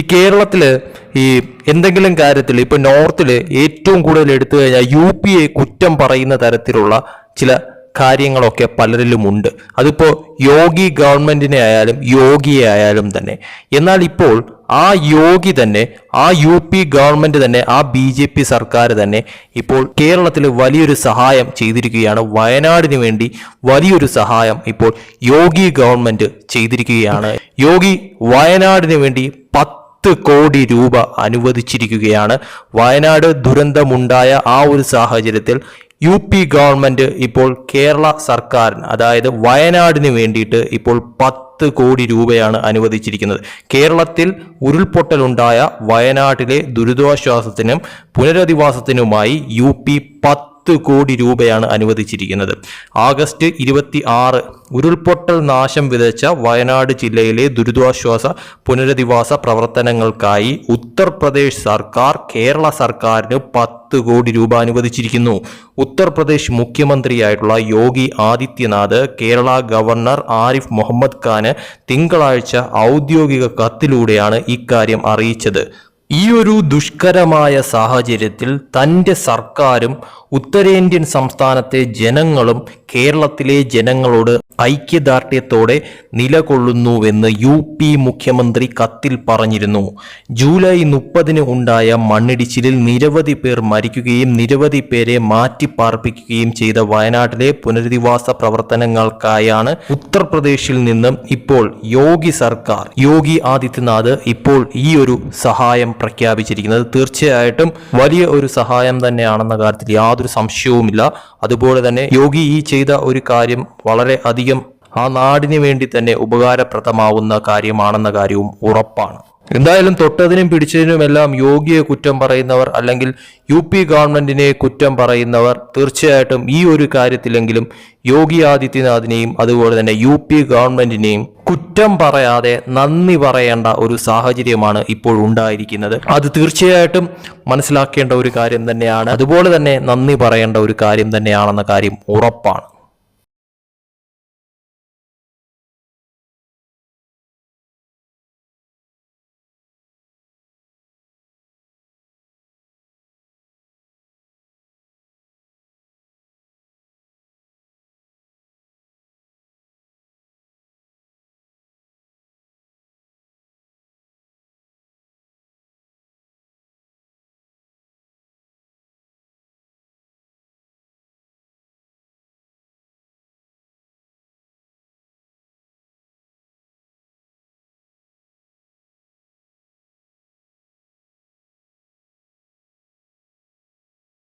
ഈ കേരളത്തിൽ ഈ എന്തെങ്കിലും കാര്യത്തിൽ ഇപ്പൊ നോർത്തിൽ ഏറ്റവും കൂടുതൽ എടുത്തു കഴിഞ്ഞാൽ യു പി എ കുറ്റം പറയുന്ന തരത്തിലുള്ള ചില കാര്യങ്ങളൊക്കെ പലരിലും ഉണ്ട് അതിപ്പോ യോഗി ഗവൺമെന്റിനെ ആയാലും യോഗിയെ ആയാലും തന്നെ. എന്നാൽ ഇപ്പോൾ ആ യോഗി തന്നെ ആ യു പി ഗവൺമെന്റ് തന്നെ ആ ബി ജെ പി സർക്കാർ തന്നെ ഇപ്പോൾ കേരളത്തിൽ വലിയൊരു സഹായം ചെയ്തിരിക്കുകയാണ്. വയനാടിന് വേണ്ടി വലിയൊരു സഹായം ഇപ്പോൾ യോഗി ഗവൺമെന്റ് ചെയ്തിരിക്കുകയാണ്. യോഗി വയനാടിന് വേണ്ടി പത്ത് കോടി രൂപ അനുവദിച്ചിരിക്കുകയാണ്. വയനാട് ദുരന്തമുണ്ടായ ആ ഒരു സാഹചര്യത്തിൽ യു പി ഗവൺമെന്റ് ഇപ്പോൾ കേരള സർക്കാരിന് അതായത് വയനാടിന് വേണ്ടിയിട്ട് ഇപ്പോൾ പത്ത് കോടി രൂപയാണ് അനുവദിച്ചിരിക്കുന്നത്. കേരളത്തിൽ ഉരുൾപൊട്ടലുണ്ടായ വയനാട്ടിലെ ദുരിതാശ്വാസത്തിനും പുനരധിവാസത്തിനുമായി യു പി പത്ത് കോടി രൂപയാണ് അനുവദിച്ചിരിക്കുന്നത്. ആഗസ്റ്റ് ഇരുപത്തി ആറ് ഉരുൾപൊട്ടൽ നാശം വിതച്ച വയനാട് ജില്ലയിലെ ദുരിതാശ്വാസ പുനരധിവാസ പ്രവർത്തനങ്ങൾക്കായി ഉത്തർപ്രദേശ് സർക്കാർ കേരള സർക്കാരിന് പത്ത് കോടി രൂപ അനുവദിച്ചിരിക്കുന്നു. ഉത്തർപ്രദേശ് മുഖ്യമന്ത്രിയായിട്ടുള്ള യോഗി ആദിത്യനാഥ് കേരള ഗവർണർ ആരിഫ് മുഹമ്മദ് ഖാന് തിങ്കളാഴ്ച ഔദ്യോഗിക കത്തിലൂടെയാണ് ഇക്കാര്യം അറിയിച്ചത്. ഈ ഒരു ദുഷ്കരമായ സാഹചര്യത്തിൽ തന്റെ സർക്കാരും ഉത്തരേന്ത്യൻ സംസ്ഥാനത്തെ ജനങ്ങളും കേരളത്തിലെ ജനങ്ങളോട് ഐക്യദാർഢ്യത്തോടെ നിലകൊള്ളുന്നുവെന്ന് യു പി മുഖ്യമന്ത്രി കത്തിൽ പറഞ്ഞിരുന്നു. ജൂലൈ മുപ്പതിന് ഉണ്ടായ മണ്ണിടിച്ചിലിൽ നിരവധി പേർ മരിക്കുകയും നിരവധി പേരെ മാറ്റിപ്പാർപ്പിക്കുകയും ചെയ്ത വയനാട്ടിലെ പുനരധിവാസ പ്രവർത്തനങ്ങൾക്കായാണ് ഉത്തർപ്രദേശിൽ നിന്നും ഇപ്പോൾ യോഗി സർക്കാർ യോഗി ആദിത്യനാഥ് ഇപ്പോൾ ഈ ഒരു സഹായം പ്രഖ്യാപിച്ചിരിക്കുന്നത്. തീർച്ചയായിട്ടും വലിയ ഒരു സഹായം തന്നെയാണെന്ന കാര്യത്തിൽ യാതൊരു സംശയവുമില്ല. അതുപോലെ തന്നെ യോഗി ഈ ചെയ്ത ഒരു കാര്യം വളരെ അധികം ആ നാടിനു വേണ്ടി തന്നെ ഉപകാരപ്രദമാവുന്ന കാര്യമാണെന്ന കാര്യവും ഉറപ്പാണ്. എന്തായാലും തൊട്ടതിനും പിടിച്ചതിനുമെല്ലാം യോഗിയെ കുറ്റം പറയുന്നവർ അല്ലെങ്കിൽ യു പി ഗവൺമെന്റിനെ കുറ്റം പറയുന്നവർ തീർച്ചയായിട്ടും ഈ ഒരു കാര്യത്തിലെങ്കിലും യോഗി ആദിത്യനാഥിനെയും അതുപോലെ തന്നെ യു പി ഗവൺമെന്റിനെയും കുറ്റം പറയാതെ നന്ദി പറയേണ്ട ഒരു സാഹചര്യമാണ് ഇപ്പോൾ ഉണ്ടായിരിക്കുന്നത്. അത് തീർച്ചയായിട്ടും മനസ്സിലാക്കേണ്ട ഒരു കാര്യം തന്നെയാണ്. അതുപോലെ തന്നെ നന്ദി പറയേണ്ട ഒരു കാര്യം തന്നെയാണെന്ന കാര്യം ഉറപ്പാണ്.